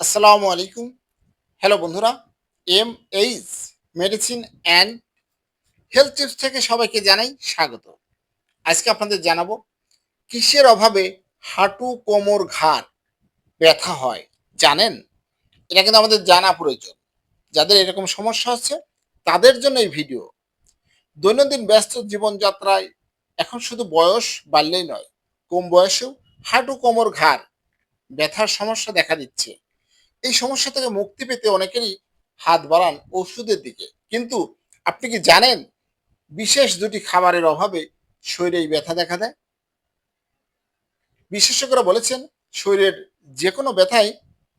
আসসালামু আলাইকুম। হ্যালো বন্ধুরা M H medicine and health tips থেকে সবাইকে জানাই স্বাগত। আজকে আপনাদের জানাব, কিসের অভাবে হাঁটু, কোমর, ঘাড় ব্যথা হয়, জানেন? এটা কিন্তু আমাদের জানা প্রয়োজন। যাদের এরকম সমস্যা হচ্ছে, তাদের জন্য এই ভিডিও। দৈনন্দিন ব্যস্ত জীবনযাত্রায় এখন শুধু বয়স বাড়লেই নয়, কম বয়সেও হাঁটু, কোমর, ঘাড় ব্যথার সমস্যা দেখা দিচ্ছে। এই সমস্যা থেকে মুক্তি পেতে অনেকেরই হাত বাড়ান ওষুধের দিকে। কিন্তু আপনি কি জানেন বিশেষ দুটি খাবারের অভাবে শরীরে এই ব্যথা দেখা দেয়? বিশেষজ্ঞরা বলেছেন, শরীরের যে কোনো ব্যথাই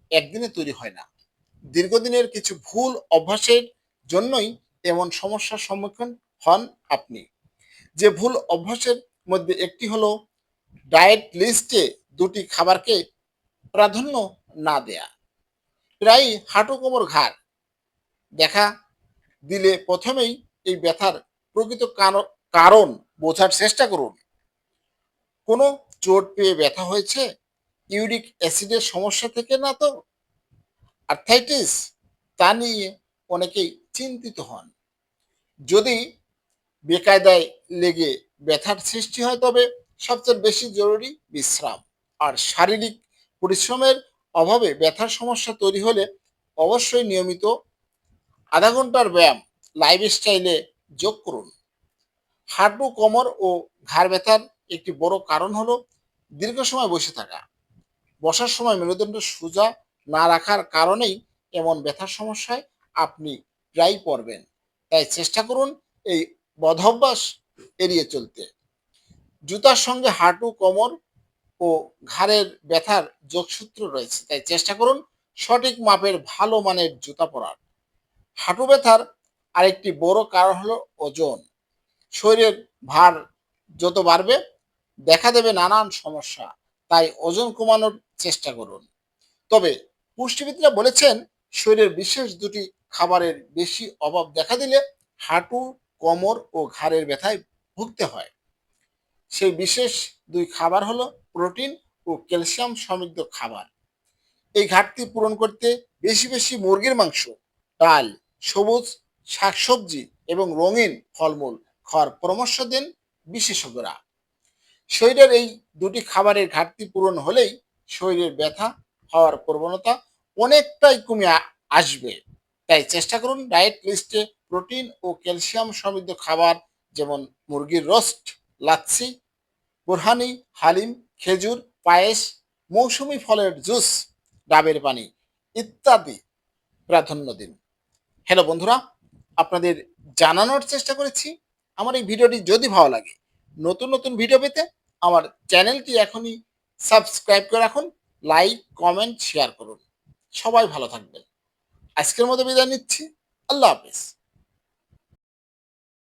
একদিনে তৈরি হয় না। দীর্ঘদিনের কিছু ভুল অভ্যাসের জন্যই এমন সমস্যার সম্মুখীন হন আপনি। যে ভুল অভ্যাসের মধ্যে একটি হলো, ডায়েট লিস্টে দুটি খাবারকে প্রাধান্য না দেয়া। প্রায় হাঁটু কোমর ঘাড়। দেখা দিলে প্রথমেই এই ব্যথার প্রকৃত কারণ বোঝার চেষ্টা করুন। কোনো চোট পেয়ে ব্যথা হয়েছে? ইউরিক অ্যাসিডের সমস্যা থেকে না তো? আর্থাইটিস? তা নিয়ে অনেকেই চিন্তিত হন। যদি বেকায়দায় লেগে ব্যথার সৃষ্টি হয়, তবে সবচেয়ে বেশি জরুরি বিশ্রাম আর শারীরিক পরিশ্রমের অভাবে ব্যথার সমস্যা তৈরি হলে অবশ্যই নিয়মিত আধা ঘণ্টার ব্যায়াম লাইফস্টাইলে যোগ করুন। হাঁটু, কোমর ও ঘাড় ব্যথার একটি বড় কারণ হলো দীর্ঘ সময় বসে থাকা। বসার সময় মেরুদণ্ড সোজা না রাখার কারণেই এমন ব্যথার সমস্যায় আপনি প্রায় পড়বেন। তাই চেষ্টা করুন এই বদভ্যাস এড়িয়ে চলতে। জুতার সঙ্গে হাঁটু, কোমর ও ঘাড়ের ব্যথার যোগসূত্র রয়েছে। তাই চেষ্টা করুন সঠিক মাপের ভালো মানের জুতা পরার। হাঁটু ব্যথার আরেকটি বড় কারণ হলো ওজন। শরীরের ভার যত বাড়বে, দেখা দেবে নানান সমস্যা। তাই ওজন কমানোর চেষ্টা করুন। তবে পুষ্টিবিদরা বলেছেন, শরীরের বিশেষ দুটি খাবারের বেশি অভাব দেখা দিলে হাঁটু, কোমর ও ঘাড়ের ব্যথায় ভুগতে হয়। সেই বিশেষ দুই খাবার হলো প্রোটিন ও ক্যালসিয়াম সমৃদ্ধ খাবার। এই ঘাটতি পূরণ করতে বেশি বেশি মুরগির মাংস, ডাল, সবুজ শাকসবজি এবং রঙিন ফলমূল খাওয়ার পরামর্শ দেন বিশেষজ্ঞরা। শরীরের এই দুটি খাবারের ঘাটতি পূরণ হলেই শরীরের ব্যথা হওয়ার প্রবণতা অনেকটাই কমে আসবে। তাই চেষ্টা করুন ডায়েট লিস্টে প্রোটিন ও ক্যালসিয়াম সমৃদ্ধ খাবার যেমন মুরগির রোস্ট, লাচ্ছি, বুরহানি, হালিম খেজুর, পায়েস, মৌসুমি ফলের জুস, ডাবের পানি ইত্যাদি প্রাধান্য দিন। হ্যালো বন্ধুরা, আপনাদের জানানোর চেষ্টা করেছি। আমার এই ভিডিওটি যদি ভালো লাগে, নতুন নতুন ভিডিও পেতে আমার চ্যানেলটি এখনই সাবস্ক্রাইব করে রাখুন, লাইক, কমেন্ট, শেয়ার করুন। সবাই ভালো থাকবেন। আজকের মতো বিদায় নিচ্ছি। আল্লাহ হাফেজ।